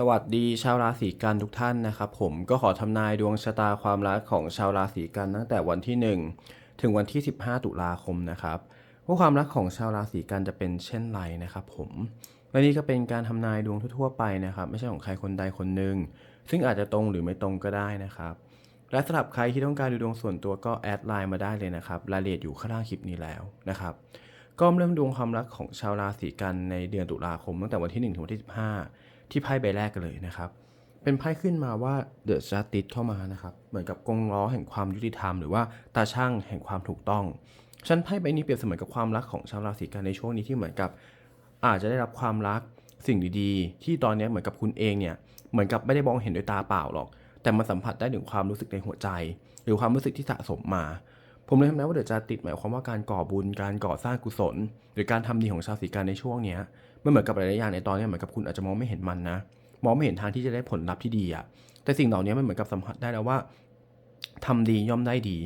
สวัสดีชาวราศีกันทุกท่านนะครับผมก็ขอทำนายดวงชะตาความรักของชาวราศีกันตั้งแต่วันที่ 1 ถึงวันที่ 15 ตุลาคมนะครับว่าความรักของชาวราศีกันจะเป็นเช่นไรนะครับผมวันนี้ก็เป็นการทำนายดวงทั่วๆไปนะครับ ไม่ใช่ของใครคนใดคนหนึ่งซึ่งอาจจะตรงหรือไม่ตรงก็ได้นะครับ และสำหรับใครที่ต้องการดูดวงส่วนตัวก็แอดไลน์มาได้เลยนะครับรายละเอียดอยู่ข้างล่างคลิปนี้แล้วนะครับก็เริ่มดวงความรักของชาวราศีกันในเดือนตุลาคมตั้งแต่วันที่1ถึงวันที่ 15 ที่ไพ่ใบแรกกันเลยนะครับ เป็นไพ่ขึ้นมาว่าเดอะจัสติสเข้ามานะครับ เหมือนกับกงล้อแห่งความยุติธรรมหรือว่าตาช่างแห่งความถูกต้องชั้นไพ่ใบนี้เปรียบเสมือนกับความรักของชาวราศีกันในช่วงนี้ที่เหมือนกับ อาจจะได้รับความรักสิ่งดีๆ ที่ตอนนี้เหมือนกับคุณเองเนี่ยเหมือนกับไม่ได้มองเห็นด้วยตาเปล่าหรอก แต่มันสัมผัสได้ถึงความรู้สึกในหัวใจ หรือความรู้สึกที่สะสมมา ผมเลยทำนายว่าเดี๋ยวจะติดหมายความว่าการก่อบุญ การก่อสร้างกุศล หรือการทำดีของชาวสีกันในช่วงเนี้ย มันเหมือนกับหลายๆอย่างในตอนนี้เหมือนกับคุณอาจจะมองไม่เห็นมันนะ มองไม่เห็นทางที่จะได้ผลลัพธ์ที่ดีอะแต่สิ่งเหล่านี้มันเหมือนกับสัมผัสได้แล้วว่าทำดีย่อมได้ดี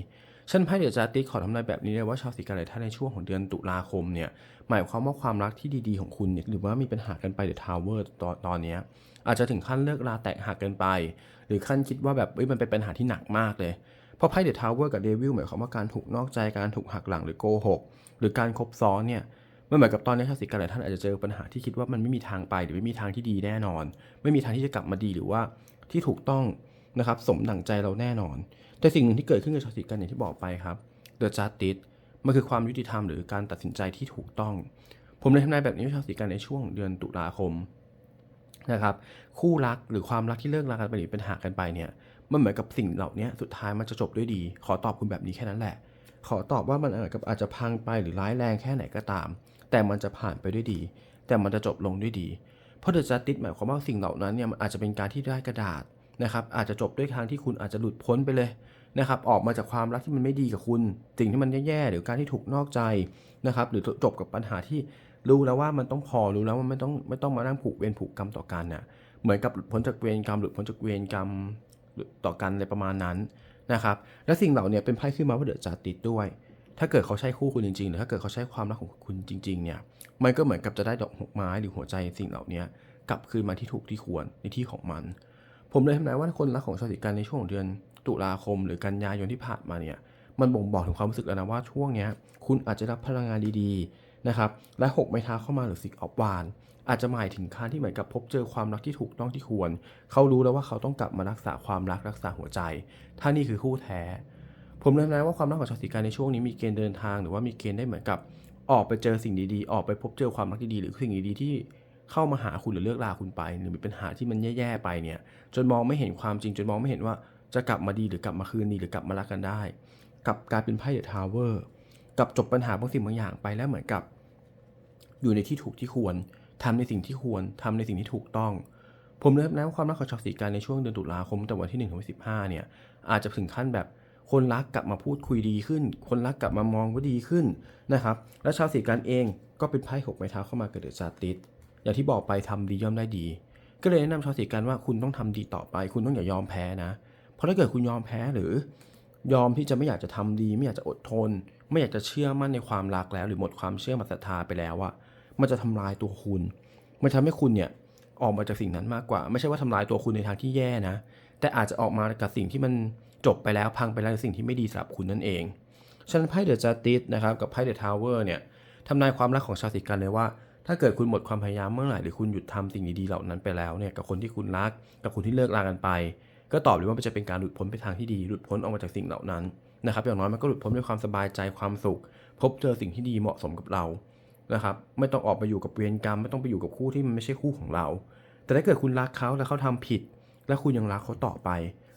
ฉันไพ่เดี๋ยวจะติขอทำนายแบบนี้เลยว่าชาวสีกันหลายท่านในช่วงของเดือนตุลาคมเนี่ยหมายความว่าความรักที่ดีๆของคุณเนี่ยหรือว่ามีปัญหากันไปเดอะทาวเวอร์ตอนตอนนี้อาจจะถึงขั้นเลิกลาแตกหักกันไป หรือขั้นคิดว่าแบบเอ้ยมันเป็นปัญหาที่หนักมากเลยเพราะไพ่เดอะทาวเวอร์กับเดวิลหมายความว่าการถูกนอกใจการถูกหักหลังหรือโกหกหรือการคบซ้อนเนี่ย มันเหมือนกับตอนนี้ชาวสิกันหลายท่านอาจจะเจอปัญหาที่คิดว่ามันไม่มีทางไปหรือไม่มีทางที่ดีแน่นอน ไม่มีทางที่จะกลับมาดีหรือว่าที่ถูกต้องนะครับสมดั่งใจเราแน่นอน แต่สิ่งหนึ่งที่เกิดขึ้นกับชาวสิกันอย่างที่บอกไปครับ The Justice มันคือความยุติธรรมหรือการตัดสินใจที่ถูกต้อง ผมเลยทำนายแบบนี้ให้ชาวสิกันในช่วงเดือนตุลาคมนะครับคู่รักหรือความรักที่เลิกรากันไปหรือเป็นหากันไปเนี่ยมันเหมือนกับสิ่งเหล่านี้สุดท้ายมันจะจบด้วยดี ขอตอบคุณแบบนี้แค่นั้นแหละ ขอตอบว่ามันอาจจะอาจจะพังไปหรือร้ายแรงแค่ไหนก็ตาม แต่มันจะผ่านไปด้วยดี แต่มันจะจบลงด้วยดี เพราะเดอะจัสติสหมายความว่าสิ่งเหล่านั้นเนี่ยมันอาจจะเป็นการที่ได้กระดาษนะครับอาจจะจบด้วยทางที่คุณอาจจะหลุดพ้นไปเลยนะครับออกมาจากความรักที่มันไม่ดีกับคุณ สิ่งที่มันแย่ๆหรือการที่ถูกนอกใจนะครับหรือจบกับปัญหาที่รู้แล้วว่ามันต้องพอรู้แล้วว่าไม่ต้องไม่ต้องมานั่งผูกเวรผูกกรรมต่อกันน่ะเหมือนกับหลุดพ้นจากเวรกรรมหลุดพ้นจากเวรกรรมต่อกันอะไรประมาณนั้นนะครับและสิ่งเหล่านี้เป็นไพ่ขึ้นมาว่าเดือดจาติดด้วย ถ้าเกิดเขาใช่คู่คุณจริงๆ หรือถ้าเกิดเขาใช่ความรักของคุณจริง ๆ เนี่ย มันก็เหมือนกับจะได้ดอกหกไม้หรือหัวใจสิ่งเหล่านี้กลับคืนมาที่ถูกที่ควรในที่ของมัน ผมเลยทำนายว่าคนรักของชาวสิกันในช่วงของเดือนตุลาคม หรือกันยายนที่ผ่านมาเนี่ย มันบ่งบอกถึงความรู้สึกแล้วนะว่าช่วงเนี้ยคุณอาจจะรับพลังงานดีๆนะครับ และหกไม้เท้าเข้ามาหรือสิกออฟวาน อาจจะหมายถึงการที่เหมือนกับพบเจอความรักที่ถูกต้องที่ควร เขารู้แล้วว่าเขาต้องกลับมารักษาความรักรักษาหัวใจ ถ้านี่คือคู่แท้ ผมเลยนะว่าความรักของชาวสีกันในช่วงนี้มีเกณฑ์เดินทางหรือว่ามีเกณฑ์ได้เหมือนกับ ออกไปเจอสิ่งดีๆ ออกไปพบเจอความรักดีๆหรือสิ่งดีๆที่เข้ามาหาคุณหรือเลือกลาคุณไปหรือมีปัญหาที่มันแย่ๆไปเนี่ย จนมองไม่เห็นความจริง จนมองไม่เห็นว่าจะกลับมาดีหรือกลับมาคืนดีหรือกลับมารักกันได้ กับกายเป็นไพ่เดอะทาวเวอร์กับจบปัญหาบางสิ่งบางอย่างไปแล้วเหมือนกับ อยู่ในที่ถูกที่ควรทำในสิ่งที่ควรทำในสิ่งที่ถูกต้อง ผมเลยนะว่าความรักของชาวสีกันในช่วงเดือนตุลาคมแต่วันที่1ถึงวันที่15เนี่ยอาจจะถึงขั้นแบบ คนรักกลับมาพูดคุยดีขึ้น คนรักกลับมามองว่าดีขึ้นนะครับ และชาวสีกันเองก็เป็นไพ่หกไม้เท้าเข้ามาเกิดเดือดจาติสอย่างที่บอกไปทำดีย่อมได้ดี ก็เลยแนะนำชาวสีกันว่าคุณต้องทำดีต่อไป คุณต้องอย่ายอมแพ้นะ เพราะถ้าเกิดคุณยอมแพ้หรือยอมที่จะไม่อยากจะทำดี ไม่อยากจะอดทน ไม่อยากจะเชื่อมั่นในความรักแล้ว หรือหมดความเชื่อมั่นศรัทธาไปแล้วอะมันจะทำลายตัวคุณ มันทำให้คุณเนี่ยออกมาจากสิ่งนั้นมากกว่า ไม่ใช่ว่าทำลายตัวคุณในทางที่แย่นะ แต่อาจจะออกมากับสิ่งที่มัน จบไปแล้วพังไปแล้วสิ่งที่ไม่ดีสำหรับคุณนั่นเองฉะนันไพ่เดอะจัสติสนะครับกับไพ่เดอะทาวเวอร์เนี่ยทำนายความรักของชาวสิกันเลยว่า ถ้าเกิดคุณหมดความพยายามเมื่อไหร่หรือคุณหยุดทำสิ่งดีๆเหล่านั้นไปแล้วเนี่ยกับคนที่คุณรัก กับคนที่เลิกรากันไป ก็ตอบเลยว่ามันจะเป็นการหลุดพ้นไปทางที่ดีหลุดพ้นออกมาจากสิ่งเหล่านั้นนะครับอย่างน้อยมันก็หลุดพ้นด้วยความสบายใจความสุข พบเจอสิ่งที่ดีเหมาะสมกับเรานะครับไม่ต้องออกมาอยู่กับเวรกรรม ไม่ต้องไปอยู่กับคู่ที่มันไม่ใช่คู่ของเรา แต่ถ้าเกิดคุณรักเขาแล้วเขาทำผิด และคุณยังรักเขาต่อไป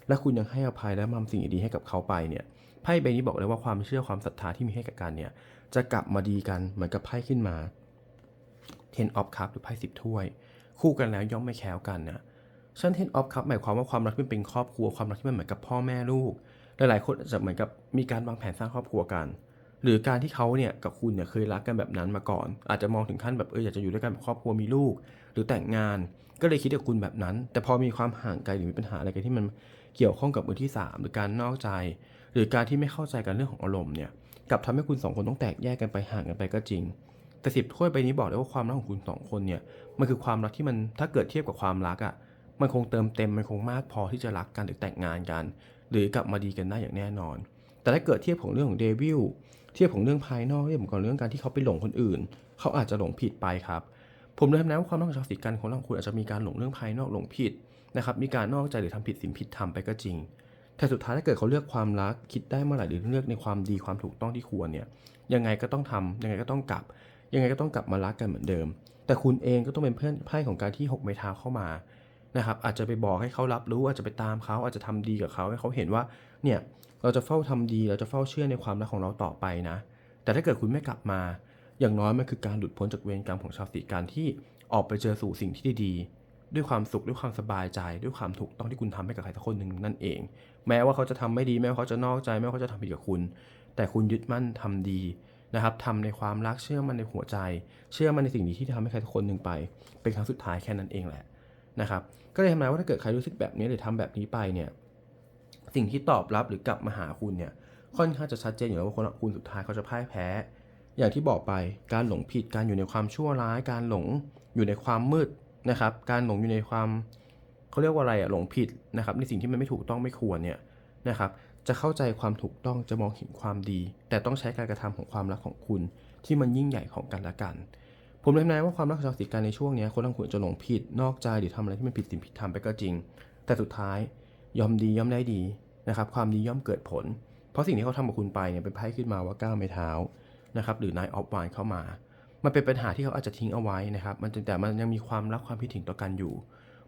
และคุณยังให้อภัยและมำสิ่งดีให้กับเขาไปเนี่ยไพ่ใบนี้บอกเลยว่าความเชื่อความศรัทธาที่มีให้กับกันเนี่ยจะกลับมาดีกันเหมือนกับไพ่ขึ้นมา Ten of cups หรือไพ่สิบถ้วย คู่กันแล้วย่อมไม่แคล้วกันนะฉัน Ten of cups หมายความว่าความรักที่เป็นครอบครัวความรักที่มันเหมือนกับพ่อแม่ลูกหลายๆคนอาจจะเหมือนกับมีการวางแผนสร้างครอบครัวกัน หรือการที่เขาเนี่ยกับคุณเนี่ยเคยรักกันแบบนั้นมาก่อน อาจจะมองถึงขั้นแบบเอออยากจะอยู่ด้วยกันแบบครอบครัวมีลูก หรือแต่งงาน ก็เลยคิดกับคุณแบบนั้น แต่พอมีความห่างไกลหรือมีปัญหาอะไรกันที่มัน เกี่ยวข้องกับมือที่สามหรือการนอกใจ หรือการที่ไม่เข้าใจกันเรื่องของอารมณ์เนี่ยกลับทำให้คุณสองคนต้องแตกแยกกันไปห่างกันไปก็จริง แต่สิบถ้วยใบนี้บอกเลยว่าความรักของคุณสองคนเนี่ยมันคือความรักที่มันถ้าเกิดเทียบกับความรักอะ่ะมันคงเติมเต็มมันคงมากพอที่จะรักกันหรือแต่งงานกัน หรือกลับมาดีกันได้อย่างแน่นอน แต่ถ้าเกิดเทียบของเรื่องของเดวิลเทียบของเรื่องภายนอกเทียบของเรื่องการที่เขาไปหลงคนอื่น เขาอาจจะหลงผิดไปครับ ผมเลยทำนะว่าความรักของชาวสีกันของเราคุณอาจจะมีการหลงเรื่องภายนอกหลงผิด นะครับมีการนอกใจหรือทำผิดสิ่งผิดทำไปก็จริง แต่สุดท้ายถ้าเกิดเขาเลือกความรักคิดได้เมื่อไหร่หรือเลือกในความดีความถูกต้องที่ควรเนี่ยยังไงก็ต้องทำยังไงก็ต้องกลับ ยังไงก็ต้องกลับมารักกันเหมือนเดิม แต่คุณเองก็ต้องเป็นเพื่อนไพ่ของการที่หกไม้เท้าเข้ามานะครับอาจจะไปบอกให้เขารับรู้อาจจะไปตามเขาอาจจะทำดีกับเขาให้เขาเห็นว่าเนี่ยเราจะเฝ้าทำดีเราจะเฝ้าเชื่อในความรักของเราต่อไปนะ แต่ถ้าเกิดคุณไม่กลับมา อย่างน้อยมันคือการหลุดพ้นจากเวรกรรมของชาวสีการที่ออกไปเจอสู่สิ่งที่ดีๆ ด้วยความสุขด้วยความสบายใจด้วยความถูกต้องที่คุณทำให้กับใครสักคนหนึ่งนั่นเอง แม้ว่าเขาจะทำไม่ดีแม้ว่าเขาจะนอกใจแม้ว่าเขาจะทำผิดกับคุณ แต่คุณยึดมั่นทำดีนะครับทำในความรักเชื่อมันในหัวใจ เชื่อมันในสิ่งดีที่ทำให้ใครสักคนหนึ่งไป เป็นครั้งสุดท้ายแค่นั้นเองแหละนะครับก็เลยทำนายว่าถ้าเกิดใครรู้สึกแบบนี้หรือทำแบบนี้ไปเนี่ยสิ่งที่ตอบรับหรือกลับมาหาคุณเนี่ยค่อนข้างจะชัดเจนอยู่แล้วว่าคนคุณสุดท้ายเขาจะพ่ายแพ้ อย่างที่บอกไปการหลงผิดการอยู่ในความชั่วร้าย การหลงอยู่ในความมืด นะครับ การหลงอยู่ในความเขาเรียกว่าอะไรอะหลงผิดนะครับ ในสิ่งที่มันไม่ถูกต้องไม่ควรเนี่ยนะครับ จะเข้าใจความถูกต้องจะมองเห็นความดี แต่ต้องใช้การกระทำของความรักของคุณ ที่มันยิ่งใหญ่ของกันและกัน ผมเลยทำนายว่าความรักของชาวสีกันในช่วงนี้คนทั้งคุณจะหลงผิดนอกใจหรือทำอะไรที่มันผิดศีลผิดธรรมไปก็จริง แต่สุดท้ายยอมดีย่อมได้ดีนะครับความดีย่อมเกิดผล เพราะสิ่งที่เขาทำกับคุณไปเนี่ยเป็นไพ่ขึ้นมาว่าก้าวไม่เท้านะครับหรือนายออฟไวน์เข้ามา มันเป็นปัญหาที่เขาอาจจะทิ้งเอาไว้นะครับมันแต่มันยังมีความรักความคิดถึงต่อกันอยู่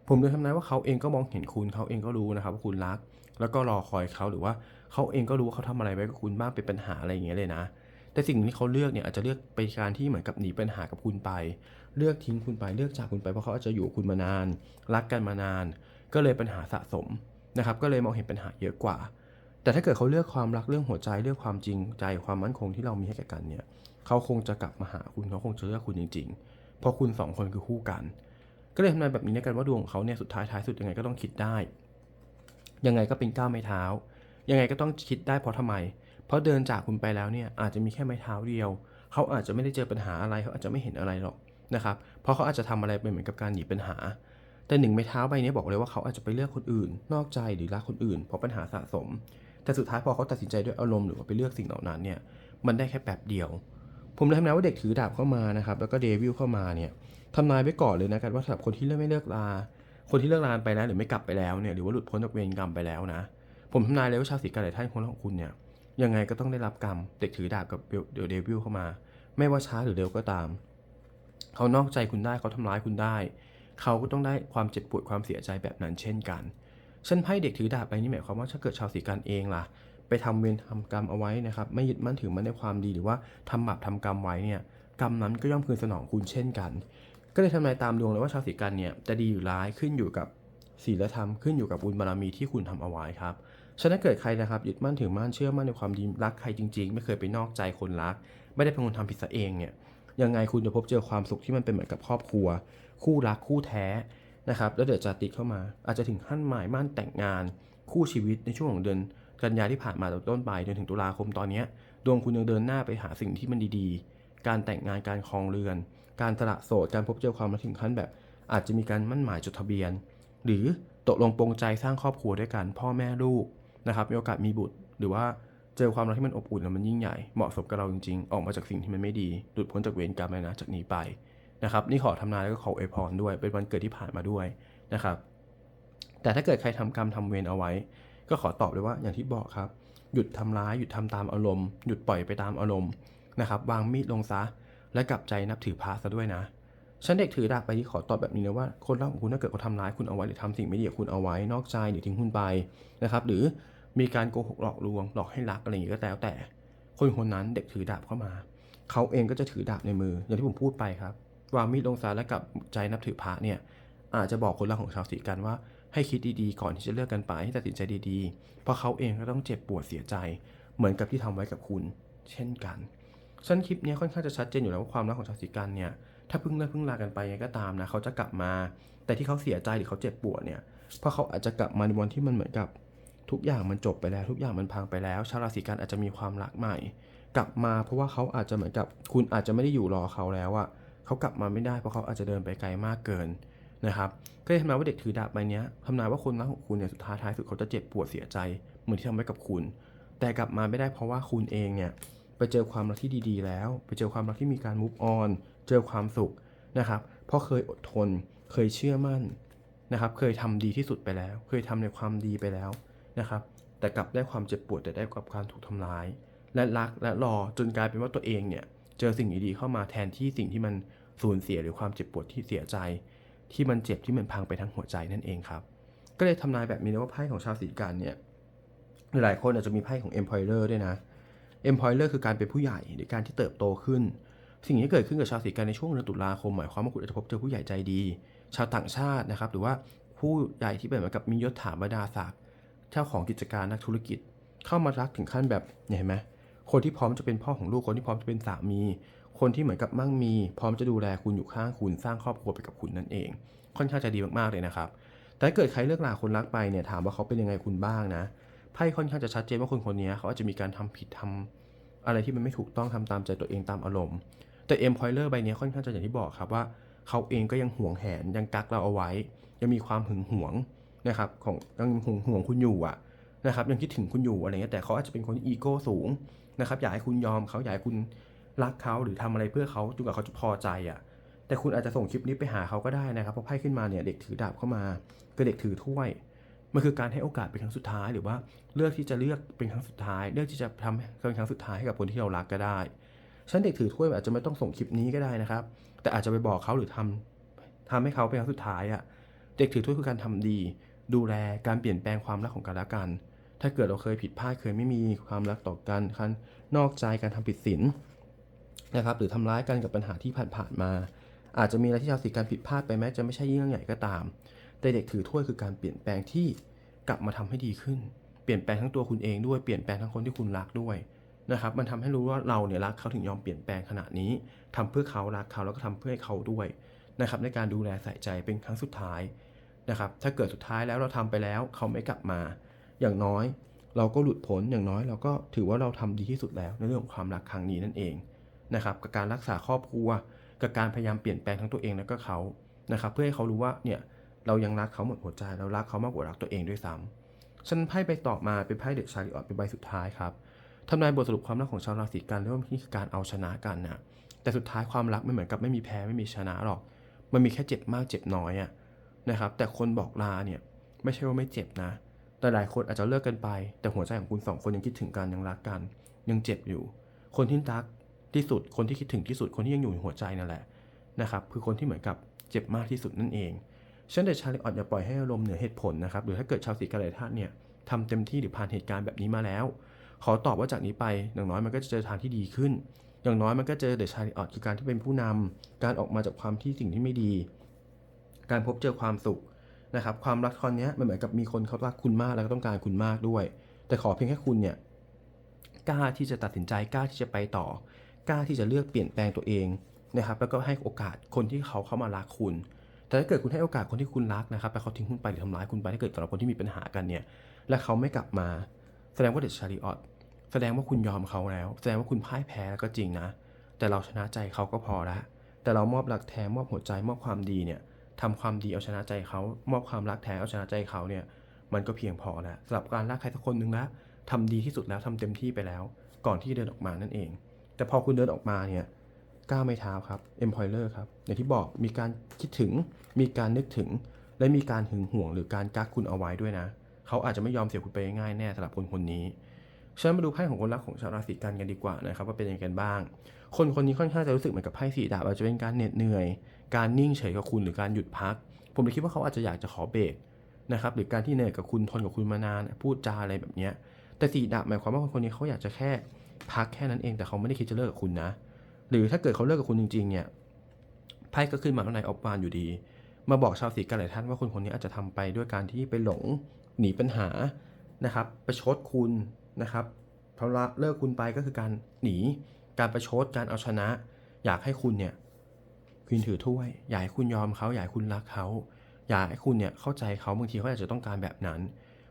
ผมเลยทำนายว่าเขาเองก็มองเห็นคุณเขาเองก็รู้นะครับว่าคุณรัก แล้วก็รอคอยเขาหรือว่าเขาเองก็รู้ว่าเขาทำอะไรไว้กับคุณบ้างเป็นปัญหาอะไรอย่างเงี้ยเลยนะ แต่สิ่งที่เขาเลือกเนี่ยอาจจะเลือกไปการที่เหมือนกับหนีปัญหากับคุณไป เลือกทิ้งคุณไปเลือกจากคุณไปเพราะเขาอาจจะอยู่กับคุณมานาน รักกันมานาน ก็เลยปัญหาสะสมนะครับก็เลยมองเห็นปัญหาเยอะกว่า แต่ถ้าเกิดเขาเลือกความรักเรื่องหัวใจเลือกความจริงใจความมั่นคงที่เรามีให้แก่กันเนี่ย เขาคงจะกลับมาหาคุณเขาคงจะเลือกคุณจริง ๆ เพราะคุณสองคนคือคู่กัน ก็เลยทำนายแบบนี้ในกันว่าดวงของเขาเนี่ยสุดท้ายท้ายสุดยังไงก็ต้องคิดได้ ยังไงก็เป็นก้าวไม้เท้า ยังไงก็ต้องคิดได้เพราะทำไม เพราะเดินจากคุณไปแล้วเนี่ยอาจจะมีแค่ไม้เท้าเดียว เขาอาจจะไม่ได้เจอปัญหาอะไรเขาอาจจะไม่เห็นอะไรหรอกนะครับ เพราะเขาอาจจะทำอะไรเป็นเหมือนกับการหนีปัญหา แต่หนึ่งไม้เท้าใบนี้บอกเลยว่าเขาอาจจะไปเลือกคนอื่น นอกใจหรือรักคนอื่น เพราะปัญหาสะสม แต่สุดท้ายพอเขาตัดสินใจด้วยอารมณ์หรือว่าไปเลือกสิ่งเหล่านั้นเนี่ย มันได้แค่แป๊บเดียว ผมเลยทำนายว่าเด็กถือดาบเข้ามานะครับแล้วก็เดวิลเข้ามาเนี่ยทำนายไว้ก่อนเลยนะกันว่าสำหรับคนที่เลิกไม่เลิกลา คนที่เลิกลาไปแล้วหรือไม่กลับไปแล้วเนี่ยหรือว่าหลุดพ้นจากเวรกรรมไปแล้วนะ ผมทำนายเลยว่าชาวสีกาหลายท่านคนของคุณเนี่ยยังไงก็ต้องได้รับกรรม เด็กถือดาบกับเดวิลเข้ามา ไม่ว่าช้าหรือเร็วก็ตาม เขานอกใจคุณได้เขาทำร้ายคุณได้ เขาก็ต้องได้ความเจ็บปวดความเสียใจแบบนั้นเช่นกันเช่นไพ่เด็กถือดาบไปนี่หมายความว่าถ้าเกิดชาวสีกันเองล่ะ ไปทำเวรทำกรรมเอาไว้นะครับ ไม่ยึดมั่นถือมั่นในความดีหรือว่าทำบาปทำกรรมไว้เนี่ยกรรมนั้นก็ย่อมคืนสนองคุณเช่นกัน ก็เลยทำนายตามดวงเลยว่าชาวสีกันเนี่ยจะดีหรือร้ายขึ้นอยู่กับศีลธรรมขึ้นอยู่กับบุญบารมีที่คุณทำเอาไว้ครับฉะนั้นเกิดใครนะครับยึดมั่นถือมั่นเชื่อมั่นในความดีรักใครจริง ๆ ไม่เคยไปนอกใจคนรัก ไม่ได้เป็นคนทำผิดซะเองเนี่ยยังไงคุณจะพบเจอความสุขที่มันเป็นเหมือนกับครอบครัว คู่รักคู่แท้นะครับแล้วเดี๋ยวจะติดเข้ามา อาจจะถึงขั้นหมายมั่นแต่งงาน คู่ชีวิตในช่วงของเดือน กันยาที่ผ่านมาต้นไปจนถึงตุลาคมตอนนี้ดวงคุณยังเดินหน้าไปหาสิ่งที่มันดีๆ การแต่งงานการครองเรือน การสละโสดการพบเจอความรักถึงขั้นแบบ อาจจะมีการมั่นหมายจดทะเบียน หรือตกลงปรงใจสร้างครอบครัวด้วยกันพ่อแม่ลูกนะครับมีโอกาสมีบุตร หรือว่าเจอความรักที่มันอบอุ่นแล้วมันยิ่งใหญ่เหมาะสมกับเราจริงๆ ออกมาจากสิ่งที่มันไม่ดีหลุดพ้นจากเวรกรรมเลยนะจากนี้ไปนะครับนี่ขอทำนายแล้วก็ขออวยพรด้วยเป็นวันเกิดที่ผ่านมาด้วยนะครับแต่ถ้าเกิดใครทำกรรมทำเวรเอาไว้ ก็ขอตอบเลยว่าอย่างที่บอกครับ หยุดทำร้ายหยุดทำตามอารมณ์ หยุดปล่อยไปตามอารมณ์นะครับวางมีดลงซะ และกลับใจนับถือพระซะด้วยนะฉันเด็กถือดาบไปที่ขอตอบแบบนี้นะว่าคนรักของคุณถ้าเกิดเขาทำร้ายคุณเอาไว้หรือทำสิ่งไม่ดีกับคุณเอาไว้นอกใจหรือทิ้งคุณไปนะครับหรือมีการโกหกหลอกลวงหลอกให้รักอะไรอย่างนี้ก็แล้วแต่ คนคนนั้นเด็กถือดาบเข้ามา เขาเองก็จะถือดาบในมือ อย่างที่ผมพูดไปครับวางมีดลงซะและกลับใจนับถือพระเนี่ยอาจจะบอกคนรักของชาวสีกันว่า ให้คิดดีๆ ก่อนที่จะเลือกกันไปให้ตัดสินใจดีๆ เพราะเขาเองก็ต้องเจ็บปวดเสียใจ เหมือนกับที่ทำไว้กับคุณ เช่นกันฉันคลิปนี้ค่อนข้างจะชัดเจนอยู่แล้วว่าความรักของชาวสีกันเนี่ยถ้าเพิ่งเลิกเพิ่งลากันไปไงก็ตามนะเขาจะกลับมา แต่ที่เขาเสียใจหรือเขาเจ็บปวดเนี่ยเพราะเขาอาจจะกลับมาในวันที่มันเหมือนกับทุกอย่างมันจบไปแล้วทุกอย่างมันพังไปแล้ว ชาวราศีกันอาจจะมีความรักใหม่ กลับมาเพราะว่าเขาอาจจะเหมือนกับ คุณอาจจะไม่ได้อยู่รอเขาแล้วอะเขากลับมาไม่ได้เพราะเขาอาจจะเดินไปไกลมากเกิน นะครับก็เลยทำนายว่าเด็กถือดาบใบเนี้ยทำนายว่าคนรักของคุณเนี่ยสุดท้ายท้ายสุดเขาจะเจ็บปวดเสียใจเหมือนที่ทำไว้กับคุณ แต่กลับมาไม่ได้เพราะว่าคุณเองเนี่ยไปเจอความรักที่ดี ๆ แล้ว ไปเจอความรักที่มีการ move on เจอความสุขนะครับเพราะเคยอดทนเคยเชื่อมั่นนะครับ เคยทำดีที่สุดไปแล้ว เคยทำในความดีไปแล้วนะครับ แต่กลับได้ความเจ็บปวดแต่ได้กับการถูกทำร้าย และรักและรอจนกลายเป็นว่าตัวเองเนี่ยเจอสิ่งดีๆเข้ามาแทนที่สิ่งที่มันสูญเสียหรือความเจ็บปวดที่เสียใจ ที่มันเจ็บที่มันพังไปทั้งหัวใจนั่นเองครับ ก็เลยทำนายแบบนี้นะว่าไพ่ของชาวสีกันเนี่ยหลายคนอาจจะมีไพ่ของ Empire ด้วยนะ Empire คือการเป็นผู้ใหญ่หรือการที่เติบโตขึ้น สิ่งที่เกิดขึ้นกับชาวสีกันในช่วงเดือนตุลาคมหมายความว่าคุณอาจจะพบเจอผู้ใหญ่ใจดี ชาวต่างชาตินะครับ หรือว่าผู้ใหญ่ที่เป็นเหมือนกับมียศถาบรรดาศักดิ์เจ้าของกิจการนักธุรกิจ เข้ามารักถึงขั้นแบบเห็นไหมคนที่พร้อมจะเป็นพ่อของลูกคนที่พร้อมจะเป็นสามี คนที่เหมือนกับมั่งมี พร้อมจะดูแลคุณอยู่ข้างคุณสร้างครอบครัวไปกับคุณนั่นเอง ค่อนข้างจะดีมากๆเลยนะครับ แต่เกิดใครเลิกลาคนรักไปเนี่ยถามว่าเขาเป็นยังไงคุณบ้างนะไพ่ค่อนข้างจะชัดเจนว่าคนคนนี้เขาอาจจะมีการทำผิดทำอะไรที่มันไม่ถูกต้องทำตามใจตัวเองตามอารมณ์ แต่เอ็มพอยเลอร์ใบนี้ค่อนข้างจะอย่างที่บอกครับว่าเขาเองก็ยังห่วงแหนยังกักเราเอาไว้ ยังมีความหึงหวงนะครับของยังห่วงห่วงคุณอยู่อะนะครับยังคิดถึงคุณอยู่อะไรเงี้ยแต่เขาอาจจะเป็นคนที่อีโก้สูงนะครับอยากให้คุณยอมเขาอยากให้คุณ รักเขาหรือทำอะไรเพื่อเขาจนกว่าเขาจะพอใจอะแต่คุณอาจจะส่งคลิปนี้ไปหาเขาก็ได้นะครับเพราะไพ่ขึ้นมาเนี่ยเด็กถือดาบเข้ามาก็เด็กถือถ้วยมันคือการให้โอกาสเป็นครั้งสุดท้ายหรือว่าเลือกที่จะเลือกเป็นครั้งสุดท้าย เลือกที่จะทำเป็นครั้งสุดท้ายให้กับคนที่เรารักก็ได้ฉันเด็กถือถ้วยอาจจะไม่ต้องส่งคลิปนี้ก็ได้นะครับ แต่อาจจะไปบอกเขาหรือทำทำให้เขาเป็นครั้งสุดท้ายอะ่ะเด็กถือถ้วยคือการทำดี ดูแลการเปลี่ยนแปลงความรักของกันและกัน ถ้าเกิดเราเคยผิดพลาดเคยไม่มีความรักต่อกันการนอกใจการทำผิดศีล นะครับหรือทำร้ายกันกับปัญหาที่ผ่านๆมา อาจจะมีอะไรที่ชาวสีการผิดพลาดไปแม้จะไม่ใช่เรื่องใหญ่ก็ตาม แต่เด็กถือถ้วยคือการเปลี่ยนแปลงที่กลับมาทำให้ดีขึ้น เปลี่ยนแปลงทั้งตัวคุณเองด้วยเปลี่ยนแปลงทั้งคนที่คุณรักด้วยนะครับมันทำให้รู้ว่าเราเนี่ยรักเขาถึงยอมเปลี่ยนแปลงขนาดนี้ทำเพื่อเขารักเขาแล้วก็ทำเพื่อให้เขาด้วยนะครับในการดูแลใส่ใจเป็นครั้งสุดท้ายนะครับถ้าเกิดสุดท้ายแล้วเราทำไปแล้วเขาไม่กลับมา อย่างน้อย เราก็หลุดพ้นอย่างน้อยเราก็ถือว่าเราทำดีที่สุดแล้วในเรื่องของความรักครั้งนี้นั่นเอง นะครับกับการรักษาครอบครัว กับการพยายามเปลี่ยนแปลงทั้งตัวเองแล้วก็เขานะครับเพื่อให้เขารู้ว่าเนี่ยเรายังรักเขาหมดหัวใจเรารักเขามากกว่ารักตัวเองด้วยซ้ำฉันไพ่ใบต่อมาเป็นไพ่เด็กชาลิออตเป็นใบสุดท้ายครับทำนายบทสรุปความรักของชาวราศีกันเรียกว่านี่คือการเอาชนะกันนะแต่สุดท้ายความรักไม่เหมือนกับไม่มีแพ้ไม่มีชนะหรอก มันมีแค่เจ็บมากเจ็บน้อยอะนะครับ แต่คนบอกลาเนี่ยไม่ใช่ว่าไม่เจ็บนะ แต่หลายคนอาจจะเลิกกันไป แต่หัวใจของคุณสองคนยังคิดถึงกันยังรักกัน ยังเจ็บอยู่ คนที่รัก ที่สุด คนที่คิดถึงที่สุด คนที่ยังอยู่ในหัวใจนั่นแหละนะครับ คือคนที่เหมือนกับเจ็บมากที่สุดนั่นเองฉันเดชาลิออดอย่าปล่อยให้อารมณ์เหนือเหตุผลนะครับ หรือถ้าเกิดชาวสีกาเลธาตุเนี่ยทำเต็มที่หรือผ่านเหตุการณ์แบบนี้มาแล้ว ขอตอบว่าจากนี้ไป อย่างน้อยมันก็จะเจอทางที่ดีขึ้น อย่างน้อยมันก็เจอเดชาริออดคือการที่เป็นผู้นำการออกมาจากความที่สิ่งที่ไม่ดี การพบเจอความสุขนะครับ ความรักตอนนี้มันเหมือนกับมีคนเขารักคุณมากแล้วก็ต้องการคุณมากด้วย แต่ขอเพียงแค่คุณเนี่ยกล้าที่จะตัดสินใจกล้าที่จะไปต่อ กล้าที่จะเลือกเปลี่ยนแปลงตัวเองนะครับแล้วก็ให้โอกาสคนที่เขาเข้ามารักคุณ แต่ถ้าเกิดคุณให้โอกาสคนที่คุณรักนะครับแต่เขาทิ้งคุณไปหรือทำร้ายคุณไปถ้าเกิดสำหรับคนที่มีปัญหากันเนี่ยและเขาไม่กลับมาแสดงว่าเดชาริออตแสดงว่าคุณยอมเขาแล้ว แสดงว่าคุณพ่ายแพ้แล้วก็จริงนะ แต่เราชนะใจเขาก็พอละแต่เรามอบรักแท้มอบหัวใจมอบความดีเนี่ยทำความดีเอาชนะใจเขา มอบความรักแท้เอาชนะใจเขาเนี่ยมันก็เพียงพอแล้วสำหรับการรักใครสักคนหนึ่งแล้วทำดีที่สุดแล้วทำเต็มที่ไปแล้ว ก่อนที่เดินออกมานั่นเอง แต่พอคุณเดินออกมาเนี่ยก้าวไม่เท้าครับ employer ครับอย่างที่บอกมีการคิดถึงมีการนึกถึง และมีการหึงหวงหรือการกักคุณเอาไว้ด้วยนะ เขาอาจจะไม่ยอมเสียคุณไปง่ายแน่สำหรับคนคนนี้ฉะนั้นมาดูไพ่ของคนรักของชาวราศีกันกันดีกว่านะครับว่าเป็นยังไงกันบ้าง คนคนนี้ค่อนข้างจะรู้สึกเหมือนกับไพ่สีดาบอาจจะเป็นการเหน็ดเหนื่อย การนิ่งเฉยกับคุณหรือการหยุดพัก ผมเลยคิดว่าเขาอาจจะอยากจะขอเบรกนะครับหรือการที่เหนื่อยกับคุณทนกับคุณมานานพูดจาอะไรแบบนี้แต่สีดาบหมายความว่าคนคนนี้เขาอยากจะแค่ พักแค่นั้นเองแต่เขาไม่ได้คิดจะเลิกกับคุณนะ หรือถ้าเกิดเขาเลิกกับคุณจริง ๆ เนี่ยไพ่ก็ขึ้นมาข้างในออฟวานอยู่ดี มาบอกชาวสีกันหลายท่านว่าคนคนนี้อาจจะทำไปด้วยการที่ไปหลงหนีปัญหานะครับประชดคุณนะครับพอละเลิกคุณไปก็คือการหนี การประชดการเอาชนะ อยากให้คุณเนี่ยคุณถือถ้วย อยากให้คุณยอมเขาอยากให้คุณรักเขาอยากให้คุณเนี่ยเข้าใจเขาบางทีเขาอาจจะต้องการแบบนั้น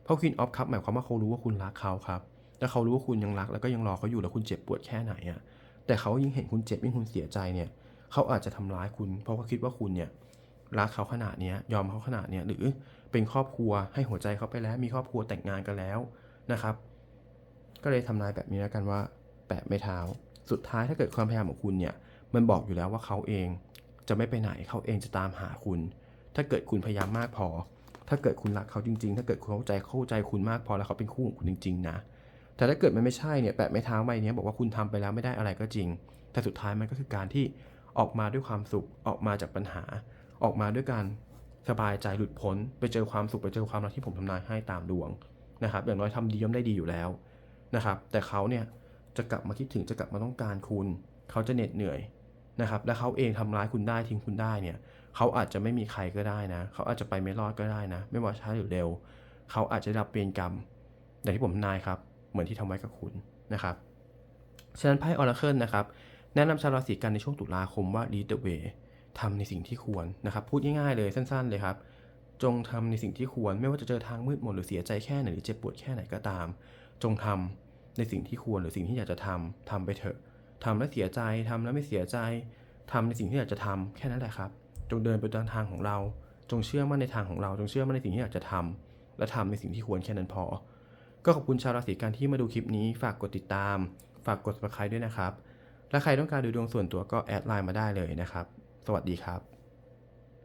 เพราะควีนออฟคัพหมายความว่าเขารู้ว่าคุณรักเขาครับ และเขารู้ว่าคุณยังรักแล้วก็ยังรอเขาอยู่แล้วคุณเจ็บปวดแค่ไหนอะแต่เขายิ่งเห็นคุณเจ็บยิ่งคุณเสียใจเนี่ยเขาอาจจะทำร้ายคุณ เพราะเขาคิดว่าคุณเนี่ยรักเขาขนาดเนี้ยยอมเขาขนาดเนี้ยหรือเป็นครอบครัวให้หัวใจเขาไปแล้ว มีครอบครัวแต่งงานกันแล้วนะครับ ก็เลยทำนายแบบนี้แล้วกันว่าแปะไม่เท้า สุดท้ายถ้าเกิดความพยายามของคุณเนี่ย มันบอกอยู่แล้วว่าเขาเองจะไม่ไปไหนเขาเองจะตามหาคุณ ถ้าเกิดคุณพยายามมากพอ ถ้าเกิดคุณรักเขาจริง ๆ ถ้าเกิดคุณเข้าใจเข้าใจคุณมากพอแล้วเขาเป็นคู่ของคุณจริง ๆ นะ แต่ถ้าเกิดมันไม่ใช่เนี่ยแปะไม่เท้าใบเนี้ยบอกว่าคุณทำไปแล้วไม่ได้อะไรก็จริง แต่สุดท้ายมันก็คือการที่ออกมาด้วยความสุขออกมาจากปัญหา ออกมาด้วยการสบายใจหลุดพ้น ไปเจอความสุขไปเจอความรักที่ผมทำนายให้ตามดวงนะครับ อย่างน้อยทำดีย่อมได้ดีอยู่แล้วนะครับ แต่เขาเนี่ยจะกลับมาคิดถึงจะกลับมาต้องการคุณ เขาจะเหน็ดเหนื่อยนะครับ และเขาเองทำร้ายคุณได้ทิ้งคุณได้เนี่ยเขาอาจจะไม่มีใครก็ได้นะ เขาอาจจะไปไม่รอดก็ได้นะ ไม่ว่าช้าหรือเร็ว เขาอาจจะรับเวรกรรมอย่างที่ผมนายครับ เหมือนที่ทำไว้กับคุณนะครับ ฉะนั้นไพ่ออราเคิลนะครับ แนะนำชาวราศีกันในช่วงตุลาคมว่า lead the way ทำในสิ่งที่ควรนะครับ พูดง่ายๆเลยสั้นๆเลยครับ จงทำในสิ่งที่ควร ไม่ว่าจะเจอทางมืดมนหรือเสียใจแค่ไหนหรือเจ็บปวดแค่ไหนก็ตาม จงทำในสิ่งที่ควรหรือสิ่งที่อยากจะทำทำไปเถอะทำแล้วเสียใจทำแล้วไม่เสียใจทำในสิ่งที่อยากจะทำแค่นั้นแหละครับ จงเดินไปตามทางของเรา จงเชื่อมั่นในทางของเรา จงเชื่อมั่นในสิ่งที่อยากจะทำและทำในสิ่งที่ควรแค่นั้นพอ ก็ขอบคุณชาวราศีกันที่มาดูคลิปนี้ ฝากกดติดตาม ฝากกด subscribe ด้วยนะครับและใครต้องการดูดวงส่วนตัวก็แอดไลน์มาได้เลยนะครับ สวัสดีครับ